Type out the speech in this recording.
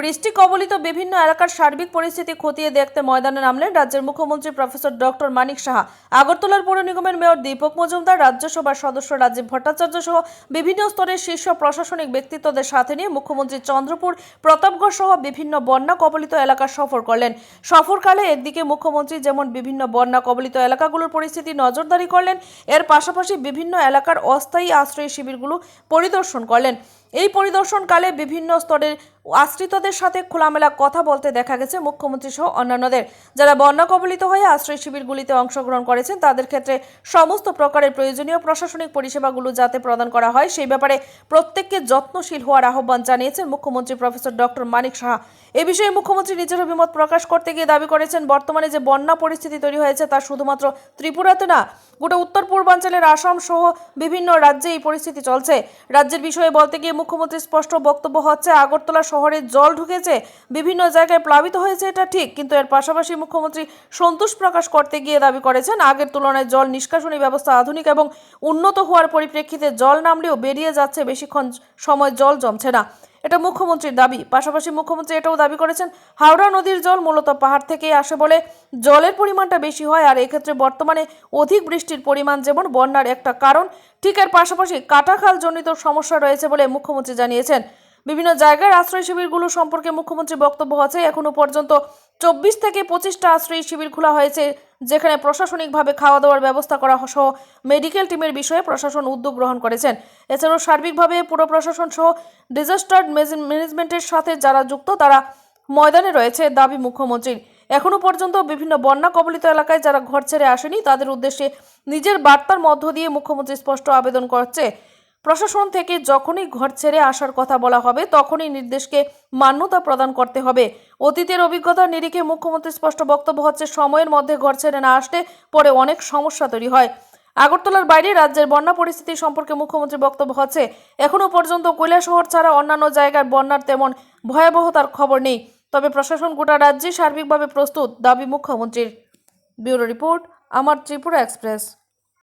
বৃষ্টি কবলিত বিভিন্ন এলাকার সার্বিক পরিস্থিতি খতিয়ে দেখতে ময়দানে নামলেন রাজ্যের মুখ্যমন্ত্রী প্রফেসর ডক্টর মানিক সাহা। আগরতলার পৌর নিগমের মেয়র দীপক মজুমদার, রাজ্যসভার সদস্য রাজীব ভট্টাচার্য সহ বিভিন্ন স্তরের শীর্ষ প্রশাসনিক ব্যক্তিত্বদের সাথে নিয়ে মুখ্যমন্ত্রী চন্দ্রপুর, প্রতাপগড় সহ বিভিন্ন বন্যা কবলিত এলাকা সফর করলেন। সফরকালে একদিকে মুখ্যমন্ত্রী যেমন বিভিন্ন বন্যা কবলিত এলাকাগুলোর পরিস্থিতি নজরদারি করলেন, এর পাশাপাশি বিভিন্ন এলাকার অস্থায়ী আশ্রয় শিবিরগুলো পরিদর্শন করলেন। এই পরিদর্শনকালে বিভিন্ন স্তরের আশ্রিতদের সাথে খোলামেলা কথা বলতে দেখা গেছে মুখ্যমন্ত্রী সহ অন্যান্যদের। যারা বন্যা কবলিত হয়ে আশ্রয় শিবিরগুলিতে অংশগ্রহণ করেছেন, তাদের ক্ষেত্রে সমস্ত প্রকারের প্রয়োজনীয় প্রশাসনিক পরিষেবাগুলো যাতে প্রদান করা হয়, সেই ব্যাপারে প্রত্যেককে যত্নশীল হওয়ার আহ্বান জানিয়েছেন মুখ্যমন্ত্রী প্রফেসর ডক্টর মানিক সাহা। এ বিষয়ে মুখ্যমন্ত্রী নিজের অভিমত প্রকাশ করতে গিয়ে দাবি করেছেন, বর্তমানে যে বন্যা পরিস্থিতি তৈরি হয়েছে তা শুধুমাত্র ত্রিপুরাতে না গোটা উত্তর পূর্বাঞ্চলের আসাম সহ বিভিন্ন রাজ্যে এই পরিস্থিতি চলছে। রাজ্যের বিষয়ে বলতে গিয়ে মুখ্যমন্ত্রী স্পষ্ট বক্তব্য হচ্ছে, আগরতলা শহরে জল ঢুকেছে, বিভিন্ন জায়গায় প্লাবিত হয়েছে, এটা ঠিক, কিন্তু এর পাশাপাশি মুখ্যমন্ত্রী সন্তোষ প্রকাশ করতে গিয়ে দাবি করেছেন, আগের তুলনায় জল নিষ্কাশনী ব্যবস্থা আধুনিক এবং উন্নত হওয়ার পরিপ্রেক্ষিতে জল নামলেও বেরিয়ে যাচ্ছে, বেশিক্ষণ সময় জল জমছে না। এটা মুখ্যমন্ত্রীর দাবি। পাশাপাশি মুখ্যমন্ত্রী এটাও দাবি করেছেন, হাওড়া নদীর জল মূলত পাহাড় থেকেই আসে বলে জলের পরিমাণটা বেশি হয় আর এক্ষেত্রে বর্তমানে অধিক বৃষ্টির পরিমাণ যেমন বন্যার একটা কারণ, ঠিক এর পাশাপাশি কাটাখাল জনিত সমস্যা রয়েছে বলে মুখ্যমন্ত্রী জানিয়েছেন। বিভিন্ন জায়গার আশ্রয় শিবিরগুলো সম্পর্কে মুখ্যমন্ত্রী বক্তব্য আছে। এখনও পর্যন্ত চব্বিশ থেকে পঁচিশটা আশ্রয় শিবির খোলা হয়েছে, যেখানে প্রশাসনিকভাবে খাওয়া দাওয়ার ব্যবস্থা করা সহ মেডিকেল টিমের বিষয়ে প্রশাসন উদ্যোগ গ্রহণ করেছেন। এছাড়াও সার্বিকভাবে পুরো প্রশাসন সহ ডিজাস্টার ম্যানেজমেন্টের সাথে যারা যুক্ত, তারা ময়দানে রয়েছে দাবি মুখ্যমন্ত্রীর। এখনও পর্যন্ত বিভিন্ন বন্যা কবলিত এলাকায় যারা ঘর ছেড়ে আসেনি, তাদের উদ্দেশ্যে নিজের বার্তার মধ্য দিয়ে মুখ্যমন্ত্রী স্পষ্ট আবেদন করছে। প্রশাসন থেকে যখনই ঘর ছেড়ে আসার কথা বলা হবে, তখনই নির্দেশকে মান্যতা প্রদান করতে হবে। অতীতের অভিজ্ঞতার নিরিখে মুখ্যমন্ত্রী স্পষ্ট বক্তব্য হচ্ছে, সময়ের মধ্যে ঘর ছেড়ে না আসলে পরে অনেক সমস্যা তৈরি হয়। আগরতলার বাইরে রাজ্যের বন্যা পরিস্থিতি সম্পর্কে মুখ্যমন্ত্রী বক্তব্য হচ্ছে এখনও পর্যন্ত কৈলাসহর ছাড়া অন্যান্য জায়গার বন্যার তেমন ভয়াবহতার খবর নেই। তবে প্রশাসন গোটা রাজ্যে সার্বিকভাবে প্রস্তুত, দাবি মুখ্যমন্ত্রীর। ব্যুরো রিপোর্ট, আমার ত্রিপুরা এক্সপ্রেস।